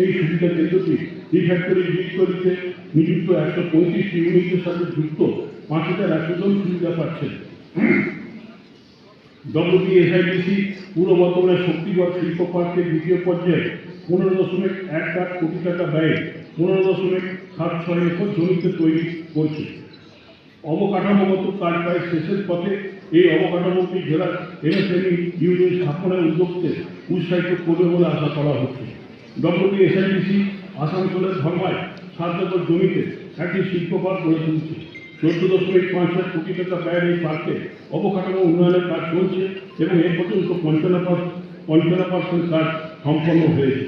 এই সুবিধা কেন্দ্রটি এই ফ্যাক্টরি বিক্রিতে নিযুক্ত একশো পঁয়ত্রিশটি ইউনিটের সাথে যুক্ত, পাঁচ হাজার একশো জন সুবিধা পাচ্ছেন। ডব্লিউবিএসআইডিসি পূর্ব বর্ধমানের শক্তিগড় শিল্প পার্কের দ্বিতীয় পর্যায়ে পনেরো দশমিক এক লাখ কোটি টাকা ব্যয়ে পনেরো দশমিক সাত ছয় একর জমিতে তৈরি করছে। অবকাঠামোগত কাজ প্রায় শেষের পথে এই অবকাঠামোটি জেলার এমএসএমই ইউনিয়ন স্থাপনের উদ্যোগকে উৎসাহিত করবে বলে আশা করা হচ্ছে। ডব্লিউবিএসআইডিসি আসানসোলের ধর্মায় সাত একর জমিতে একটি শিল্প পার্ক গড়ে তুলছে। চোদ্দ দশমিক পাঁচ লাখ কোটি টাকা ব্যয়ের এই পার্কে অবকাঠামো উন্নয়নের কাজ চলছে এবং এ পর্যন্ত পঞ্চান্ন পঞ্চান্ন পার্সেন্ট কাজ সম্পন্ন হয়েছে।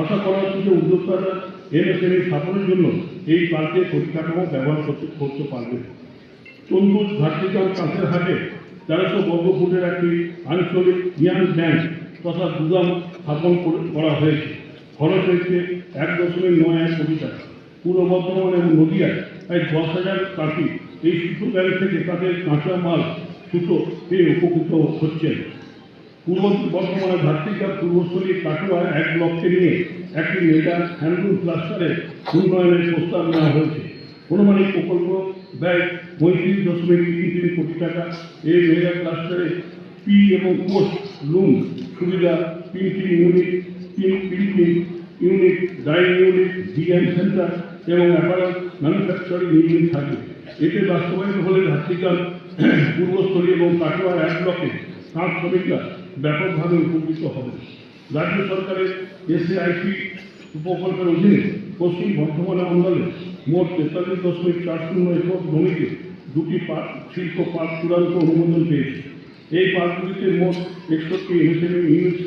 আশা করা হচ্ছে যে উদ্যোক্তারা এমএসএমই স্থাপনের জন্য এই পার্কে পরিকাঠামো ব্যবহার করতে করতে পারবে। তন্দুর ভার্টিকাল কাঁচের হাটে তেরোশো বর্গ ফুটের একটি আঞ্চলিক ইয়াং ব্যাংক তথা গুদাম স্থাপন করা হয়েছে। খরচ হয়েছে এক দশমিক নয় এক কোটি টাকা। পূর্ব বর্ধমান এবং নদীয়ায় প্রায় দশ হাজার কাঁচি এই সুতো ব্যাংক থেকে তাদের কাঁচা মাল, সুতো পেয়ে উপকৃত হচ্ছেন। পূর্ব বর্ধমানের ভাতৃকা পূর্বস্থলী কাটোয়া এক ব্লককে নিয়ে একটি মেগা হ্যান্ডলুম ক্লাস্টারের উন্নয়নের প্রস্তাব নেওয়া হয়েছে। অনুমানিক প্রকল্প ব্যয় পঁয়ত্রিশ দশমিক তিন তিন কোটি টাকা। এই মেগা ক্লাস্টারে পি এবং পোস্ট লুম সুবিধা printing unit printing unit dyeing unit DM centre এবং অ্যাপারেল ম্যানুফ্যাকচারিং ইউনিট থাকবে এতে বাস্তবায়িত হলে ভাতৃকাল পূর্বস্থলী এবং কাটোয়া এক ব্লকে তাঁত শ্রমিকরা ব্যাপকভাবে উপকৃত হবে। রাজ্য সরকারের এসএআইপি প্রকল্পের অধীনে পশ্চিম বর্ধমান অঞ্চলে মোট তেতাল্লিশ দশমিক চার শূন্য একর জমিতে দুটি পার্ক শিল্প পার্ক চূড়ান্ত অনুমোদন পেয়েছে। এই পার্কগুলিতে মোট একষট্টি এমএসএমই ইউনিট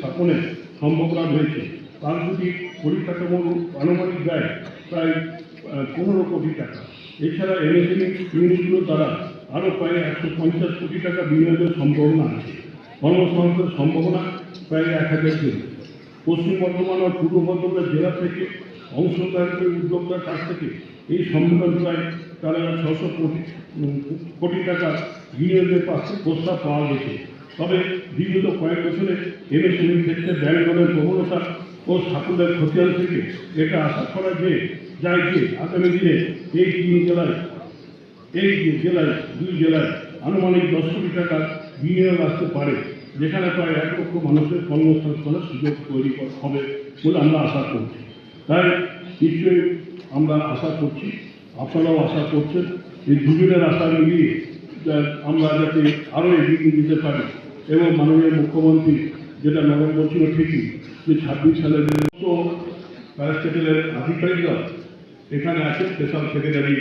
স্থাপনের সম্ভাবনা রয়েছে পার্কগুলি পরিকাঠামোর আনুমানিক ব্যয়, প্রায় পনেরো কোটি টাকা। এছাড়া এমএসএমই ইউনিটগুলোর দ্বারা আরও প্রায় একশো পঞ্চাশ কোটি টাকা বিনিয়োগের সম্ভাবনা আছে। কর্মসংস্থানের সম্ভাবনা প্রায় এক হাজার জন পশ্চিম বর্ধমান ও পূর্ব বর্ধমান জেলা থেকে অংশগ্রহণকারী উদ্যোক্তার কাছ থেকে এই সম্মেলন প্রায় তারা ছশো কোটি কোটি টাকা বিনিয়োগের পাশে প্রস্তাব পাওয়া গেছে। তবে বিগত কয়েক বছরে এমএসএমই ক্ষেত্রে ব্যাংকগুলোর প্রবণতা ও সাফল্যের খতিয়ান থেকে এটা আশা করা যে যায় যে আগামী দিনে এই তিন জেলায়, এই জেলায়, দুই জেলায় আনুমানিক দশ কোটি টাকা বিনিয়োগ আসতে পারে, যেখানে প্রায় এক লক্ষ মানুষের কর্মসংস্থানের সুযোগ তৈরি হবে বলে আমরা আশা করছি। তাই নিশ্চয়ই আমরা আশা করছি, আপনারাও আশা করছেন, এই দুজনের আশা মিলিয়ে আমরা যাতে আরও এগিয়ে দিতে পারি। এবং মাননীয় মুখ্যমন্ত্রী যেটা নভেম্বর ছিল ঠিকই, যে ছাব্বিশ সালের প্যারাস্টেটেলের আধিকারিকরা এখানে আছে, স্পেশাল সেক্রেটারি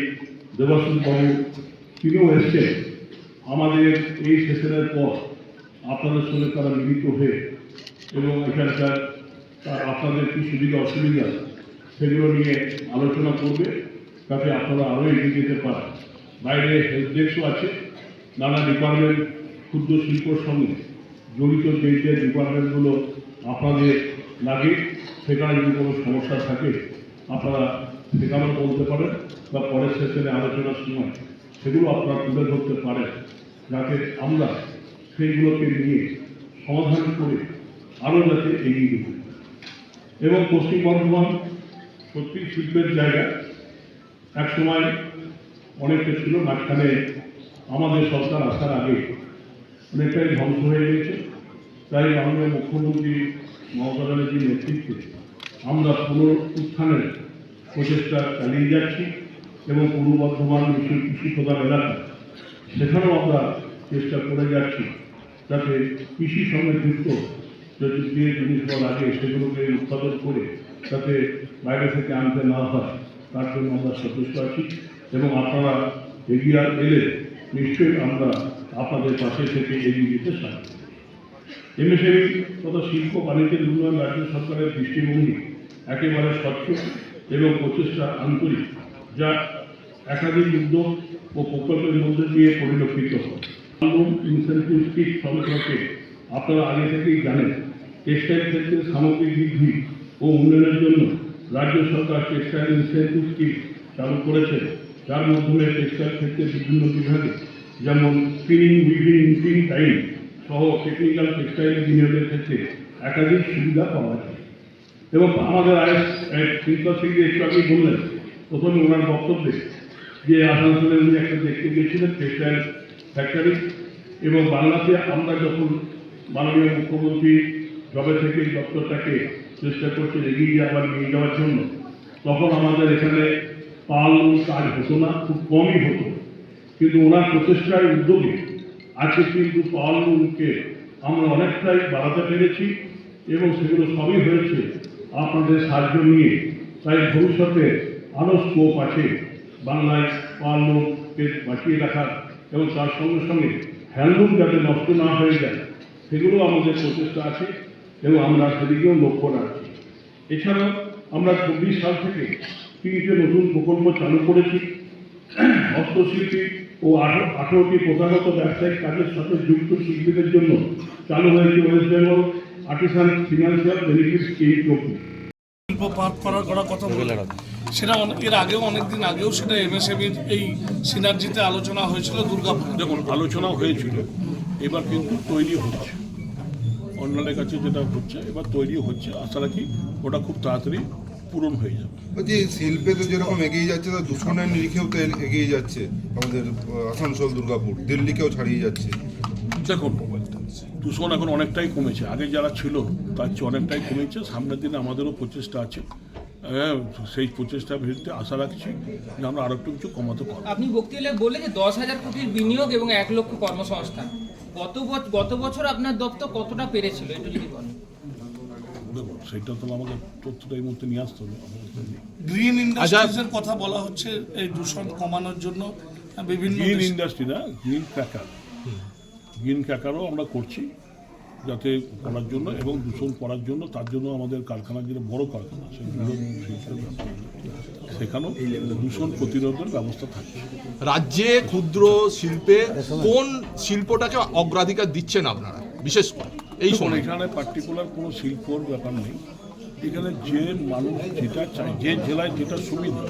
দেবাশিস বাবু, তিনিও এসছেন। আমাদের এই সেশনের পর আপনাদের সঙ্গে তারা মিলিত হয়ে এবং এখানকার আপনাদের কী সুবিধা অসুবিধা সেগুলো নিয়ে আলোচনা করবে, তাতে আপনারা আরও এগিয়ে যেতে পারেন। বাইরে হেল্প ডেস্কও আছে, নানা ডিপার্টমেন্ট ক্ষুদ্র শিল্পর সঙ্গে জড়িত যে যে ডিপার্টমেন্টগুলো আপনাদের লাগে, সেখানে যদি কোনো সমস্যা থাকে, আপনারা সেখানেও বলতে পারেন বা পরের সেশনে আলোচনার সময় সেগুলো আপনারা তুলে ধরতে পারেন, যাতে আমরা সেইগুলোকে নিয়ে সমাধান করে আরও যাতে এগিয়ে পারি। এবং পশ্চিম বর্ধমান সত্যি শিল্পের জায়গা এক সময় অনেকটা ছিল, মাঝখানে আমাদের সরকার আসার আগে অনেকটাই ধ্বংস হয়ে গেছে। তাই মাননীয় মুখ্যমন্ত্রী মমতা ব্যানার্জির নেতৃত্বে আমরা পুনরুত্থানের প্রচেষ্টা চালিয়ে যাচ্ছি এবং পূর্ব বর্ধমান বিশ্ব কৃষি প্রধান এলাকা, সেখানেও আমরা চেষ্টা করে যাচ্ছি যাতে কৃষির সঙ্গে যুক্ত যে জিনিসগুলো লাগে, সেগুলোকে উৎপাদন করে যাতে বাইরে থেকে আনতে না হয়, তার জন্য আমরা সচেষ্ট আছি। এবং আপনারা এগিয়ে এলে নিশ্চয়ই আমরা আপনাদের পাশে থেকে এগিয়ে যেতে সাহায্য। এমএসএমই তথা শিল্প বাণিজ্যের উন্নয়ন রাজ্য সরকারের দৃষ্টিভঙ্গি একেবারে স্বচ্ছ এবং প্রচেষ্টা আন্তরিক, যা একাধিক উদ্যোগ ও প্রকল্পের মধ্যে দিয়ে পরিলক্ষিত হয় ইনসেন্টিভ স্কিট সম্পর্কে আপনারা আগে থেকেই জানেন টেক্সটাইল ক্ষেত্রে সামগ্রিক বৃদ্ধি ও উন্নয়নের জন্য রাজ্য সরকার টেক্সটাইল ইনসেন্টিভ স্কিম চালু করেছে যার মাধ্যমে টেক্সটাইল ক্ষেত্রে বিভিন্ন বিভাগে যেমন স্পিনিং উইভিং ইন্টিং টাইম সহ টেকনিক্যাল টেক্সটাইল বিনিয়োগের ক্ষেত্রে একাধিক সুবিধা পাওয়া যায়। এবং আমাদের আইএস প্রিন্সিপাল সেক্রেটারি একটু আগেই বললেন, প্রথমে ওনার বক্তব্যে যে আসানসোলে উনি একটা দেখতে গিয়েছিলেন টেক্সটাইল ফ্যাক্টরি এবং বাংলাতে আমরা যখন মাননীয় মুখ্যমন্ত্রী জবে থেকে দপ্তরটাকে চেষ্টা করছে এগিয়ে যাওয়ার নিয়ে যাওয়ার জন্য, তখন আমাদের এখানে পাল কাজ হতো না, খুব কমই হতো। কিন্তু ওনার প্রচেষ্টার উদ্যোগে আজকে কিন্তু রুমকে আমরা অনেকটাই বাড়াতে পেরেছি এবং সেগুলো সবই হয়েছে আপনাদের সাহায্য নিয়ে। তাই ভবিষ্যতে আরও স্কোপ আছে বাংলায় রুমকে বাঁচিয়ে রাখার এবং তার সঙ্গে সঙ্গে হ্যান্ডলুম যাতে নষ্ট না হয়ে যায়, সেগুলো আমাদের প্রচেষ্টা আছে এবং আমরা সেদিকেও লক্ষ্য রাখছি। এছাড়াও আমরা চব্বিশ সাল থেকে তিনটে নতুন প্রকল্প চালু করেছি। হস্তশিল্পী ও আঠেরো আঠেরোটি প্রথাগত ব্যবসায়িক কাজের সাথে যুক্ত শিল্পীদের জন্য চালু হয়েছে west Bengal artisan financial benefit scheme চব্বিশ শিল্প পাঠ করার করার কথা বলে। সেটা অনেক- এর আগেও অনেক দিন আগেও সেটা এমএসএবির এই সিনার্জিতে আলোচনা হয়েছিল দুর্গাপুর দেখুন আলোচনা হয়েছিল এবার কিন্তু তৈরি হচ্ছে। অন্যান্যের কাছে যেটা হচ্ছে এবার তৈরি হচ্ছে। আশা রাখি ওটা খুব তাড়াতাড়ি পূরণ হয়ে যাবে। বলছি শিল্পে তো যেরকম এগিয়ে যাচ্ছে তা দূষণের নিরিখেও তো এগিয়ে যাচ্ছে আমাদের আসানসোল দুর্গাপুর দিল্লিকেও ছাড়িয়ে যাচ্ছে। দেখুন দূষণ এখন অনেকটাই কমেছে। আগে যারা ছিল তার চেয়ে অনেকটাই কমেছে। সামনের দিনে আমাদেরও প্রচেষ্টা আছে। হ্যাঁ, সেই প্রচেষ্টার বিরুদ্ধে আশা রাখছি যে আমরা আরও একটু কিছু কমাতে পারব। আপনি বক্তৃতায় বললেন যে দশ হাজার কোটির বিনিয়োগ এবং এক লক্ষ কর্মসংস্থান। গত গত বছর আপনার দপ্তর কতটা পেরেছিল একটু যদি বলেন। দেখুন সেইটা তো আমাকে তথ্যটা এই মুহূর্তে নিয়ে আসতে হবে। গ্রিন ইন্ডাস্ট্রিজের কথা বলা হচ্ছে এই দূষণ কমানোর জন্য বিভিন্ন গ্রিন ইন্ডাস্ট্রি না গ্রিন ক্র্যাকার গ্রিন ক্র্যাকারও আমরা করছি যাতে করার জন্য এবং দূষণ করার জন্য তার জন্য আমাদের কারখানা যেটা বড় কারখানা সেগুলো সেখানেও দূষণ প্রতিরোধের ব্যবস্থা থাকে রাজ্যে ক্ষুদ্র শিল্পে কোন শিল্পটাকে অগ্রাধিকার দিচ্ছেন আপনারা বিশেষ করে? এই সময়। এখানে পার্টিকুলার কোনো শিল্পর ব্যাপার নেই। এখানে যে মানুষ যেটা চায় যে জেলায় যেটা সুবিধা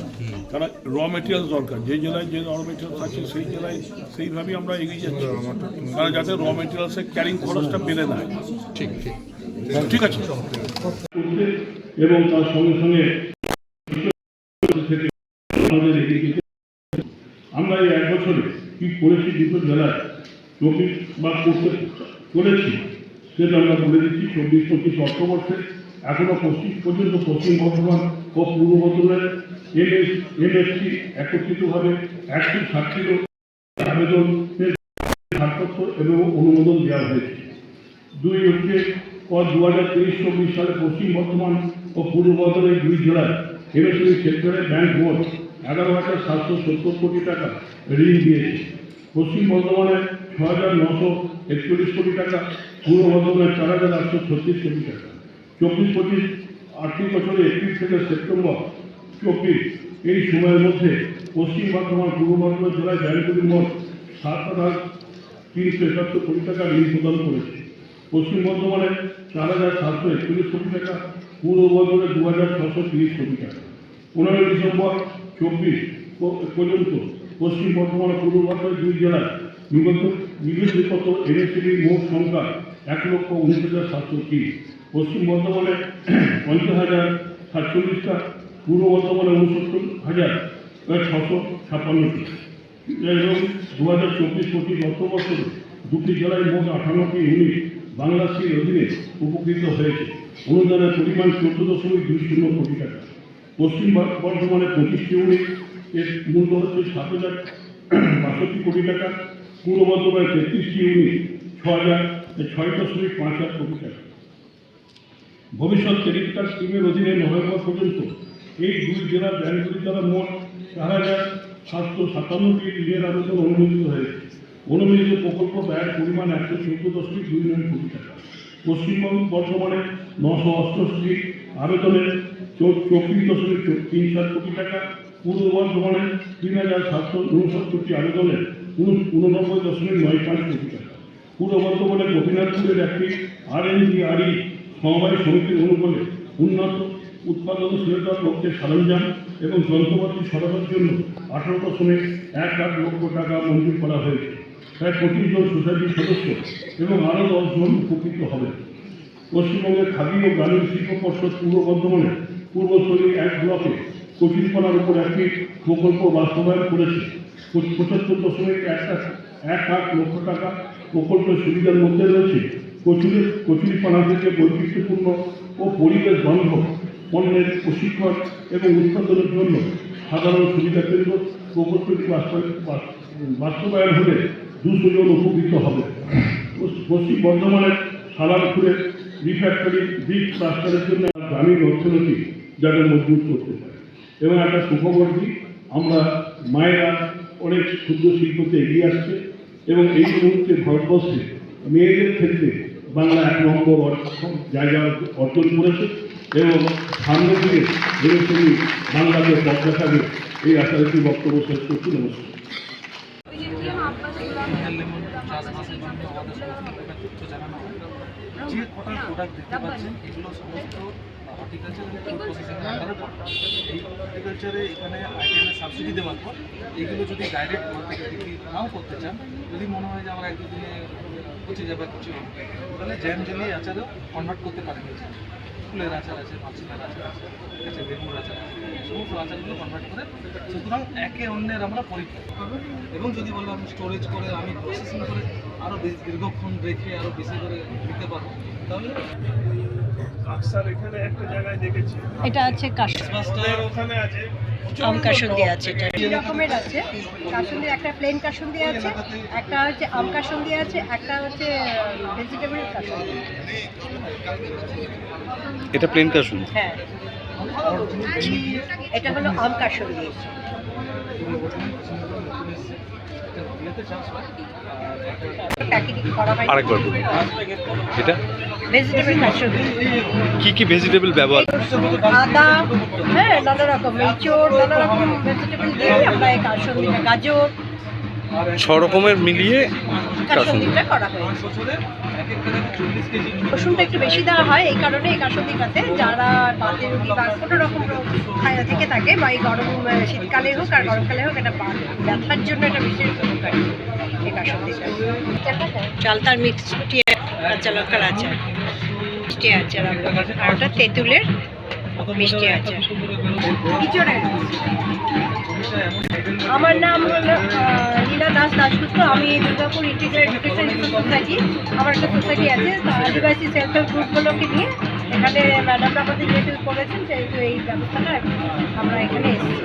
তারা র মেটেরিয়ালস দরকার। যে জেলায় যে র মেটেরিয়ালস আছে সেই জেলায় সেইভাবেই আমরা এগিয়ে যাচ্ছি। তারা যাতে র মেটেরিয়ালসের ক্যারিং খরচটা বেড়ে না ঠিক ঠিক। ঠিক আছে? এবং তার সঙ্গে সঙ্গে থেকে আমরা এই এক বছরে কি করেছি দুটো জেলায় চব্বিশ বা করতে করেছি? সেটা আমরা বলে দিচ্ছি, চব্বিশ, পঁচিশ অর্থবর্ষে এখনও পশ্চিম পর্যন্ত পশ্চিম বর্ধমান ও পূর্ব বর্ধমানের এমএস, এমএসসি একত্রিতভাবে একশো ষাটটিরও আবেদনের ছাড়পত্র এবং অনুমোদন দেওয়া হয়েছে। দুই হচ্ছে, পর দু হাজার তেইশ, চব্বিশ সালে পশ্চিম বর্ধমান ও পূর্ব বর্ধমানের দুই জেলায় এমএসএমই সেক্টরে ব্যাংক বোর্ড এগারো হাজার সাতশো সত্তর কোটি টাকা ঋণ দিয়েছে। পশ্চিম বর্ধমানে ছ হাজার নশো একচল্লিশ কোটি টাকা, পূর্ব বর্ধমানে চার হাজার আটশো ছত্রিশ কোটি টাকা। চব্বিশ, পঁচিশ আর্থিক বছরে এপ্রিল থেকে সেপ্টেম্বর, চব্বিশ, এই সময়ের মধ্যে পশ্চিম বর্ধমান, পূর্ব বর্ধমান জেলায় ব্যাংকগুলির মোট সাত হাজার তিনশো একাত্তর কোটি টাকা ঋণ প্রদান করেছে। পশ্চিম বর্ধমানে চার হাজার সাতশো একচল্লিশ কোটি টাকা, পূর্ব বর্ধমানে দু হাজার ছশো তিরিশ কোটি টাকা। পনেরোই ডিসেম্বর, চব্বিশ পর্যন্ত পশ্চিম বর্ধমান পূর্ব বর্ধমান দুই জেলায় নিবন্ধ নিবন্ধিত এনএসসিবির মোট সংখ্যা এক লক্ষ উনিশ হাজার সাতশো তিন পশ্চিম বর্ধমানে পঞ্চাশ হাজার সাতচল্লিশটা, পূর্ব বর্ধমানে উনসত্তর হাজার ছশো ছাপ্পান্নটি। এবং দু হাজার চব্বিশ পঁচিশ অর্থবছরে দুটি জেলায় মোট আঠান্নটি ইউনিট বাংলাদেশের অধীনে উপকৃত হয়েছে। অনুদানের পরিমাণ চোদ্দ দশমিক দুই শূন্য কোটি টাকা। পশ্চিম বর্ধমানে পঁচিশটি ইউনিট এর মূল্য হচ্ছে সাত হাজার বাষট্টি কোটি টাকা। পূর্ব বর্ধমানে তেত্রিশটি ইউনিট ছ হাজার ছয় দশমিক পাঁচ হাজার কোটি টাকা। ভবিষ্যৎ ক্রেডিট কার্ড স্কিমের অধীনে নভেম্বর পর্যন্ত এই দুই জেলার ব্যাংকগুলি দ্বারা মোট চার হাজার সাতশো সাতান্নটি ঋণের আবেদন অনুমোদিত হয়েছে। অনুমোদিত প্রকল্প ব্যয়ের পরিমাণ একশো চোদ্দ দশমিক দুই নয় কোটি টাকা। পশ্চিমবঙ্গ বর্তমানে নশো অষ্টআশি আবেদনের চব্বিশ দশমিক তিন সাত কোটি টাকা। পূর্ব বর্ধমানে তিন হাজার সাতশো উনসত্তরটি আবেদনের উন- উননব্বই দশমিক নয় পাঁচ কোটি টাকা। পূর্ব বর্ধমানে গোপীনাথপুরের একটি আর এন জি আর ই সমবায় সমিতির অনুকূলে উন্নত উৎপাদনশীলতার লক্ষ্যে সরঞ্জাম এবং যন্ত্রপাতি সরবরাহের জন্য আঠারো দশমিক এক আট লক্ষ টাকা মঞ্জুর করা হয়েছে। প্রায় পঁচিশ জন সোসাইটির সদস্য এবং আরও দশ জন উপকৃত হবে পশ্চিমবঙ্গের খাদি ও গ্রামীণ শিল্প পর্ষদ পূর্ব বর্ধমানের পূর্বস্থলী এক ব্লকে কচিনপাড়ার উপর একটি প্রকল্প বাস্তবায়ন করেছে। পঁচ- পঁচাত্তর দশমিক এক এক- আট লক্ষ টাকা প্রকল্পের সুবিধার মধ্যে রয়েছে। কচুরি কচুরিপাড়া থেকে বৈচিত্র্যপূর্ণ ও পরিবেশ বান্ধব পণ্যের প্রশিক্ষণ এবং উৎপাদনের জন্য সাধারণ সুবিধা কেন্দ্র প্রকল্পটি বাস্তবায়ন হলে দুশো জন উপকৃত হবে। পশ্চিম বর্ধমানের সালামপুরের রিফ্যাক্টরি ব্রিজ প্লাস্টারের জন্য গ্রামীণ অর্থনীতি যাতে মজবুত করতে পারে। এবং একটা সুখবর দিই আমরা মায়েরা অনেক ক্ষুদ্র শিল্পতে এগিয়ে আসছে এবং এই মুহূর্তে ভারতবর্ষে মেয়েদের ক্ষেত্রে বাংলা এক নম্বর জায়গা অর্জন করেছে এবং সামনের দিকে এরকমই বাংলাকে পথ দেখাবে এই আশা একটি বক্তব্য শেষ করছি, নমস্কার। যে কটা প্রোডাক্ট দেখতে পাচ্ছেন, এগুলো সমস্ত হর্টিকালচার হর্টিকালচারে এখানে আইটেমের সাবসিডি দেওয়ার পর এগুলো যদি ডাইরেক্ট বিক্রি নাও করতে চান, যদি মনে হয় যে আমার এক দুদিনে পচে যাবে কিছু তাহলে জ্যাম জেলি আচারেও কনভার্ট করতে পারেন। ফুলের আচার আছে, মাছের আচার আছে, ঠিক আছে বেগুনের আচার আছে, সমস্ত আচারগুলো কনভার্ট করে সুতরাং একে অন্যের আমরা পরীক্ষা করব এবং যদি বলো আমি স্টোরেজ করে, আমি প্রসেসিং করে আরও দীর্ঘক্ষণ রেখে আরও বেশি করে দিতে পারব এটা আছে কাশ- আম কাসুন্দি আছে এটা। দুই রকমের আছে। কাসুন্দি একটা প্লেন কাসুন্দি আছে একটা হচ্ছে আম কাসুন্দি আছে একটা হচ্ছে ভেজিটেবল কাসুন্দি। এটা প্লেন কাশুন হ্যাঁ। এটা হলো আম কাসুন্দি। আরেকবার বলুন। এটা? ভেজিটেবল কাসুন্দি কি কি ভেজিটেবল ব্যবহার? আদা হ্যাঁ নানা রকম। এঁচড় নানা রকম ভেজিটেবল দিয়ে আমরা এই কাসুন্দিটা গাজর ছ রকমের মিলিয়ে কাসুন্দিটা করা হয়েছে। রসুনটা একটু বেশি দেওয়া হয় এই কারণে এই কাসুন্দিটাতে যারা বাতের রোগী বা কোনো রকম খায়- থেকে থাকে বা এই গরম শীতকালে হোক আর গরমকালে হোক এটা ব্যথার জন্য এটা বিশেষ উপকারী এই কাসুন্দিটা চালতার মিক্স ফুটিয়ে কাঁচা লঙ্কার আচার। মিষ্টি আচার আর ওটা তেঁতুলের মিষ্টি ইঁচড়ের আমার নাম হলো লীলা দাস দাসগুপ্ত আমি দুর্গাপুর ইন্টিগ্রেট এডুকেশন সোসাইটি আমার একটা সোসাইটি আছে তা আদিবাসী সেলফ হেল্প গ্রুপগুলোকে নিয়ে এখানে ম্যাডামরা আমাদের যেহেতু করেছেন সেহেতু এই ব্যবস্থাটা আমরা এখানে এসেছি।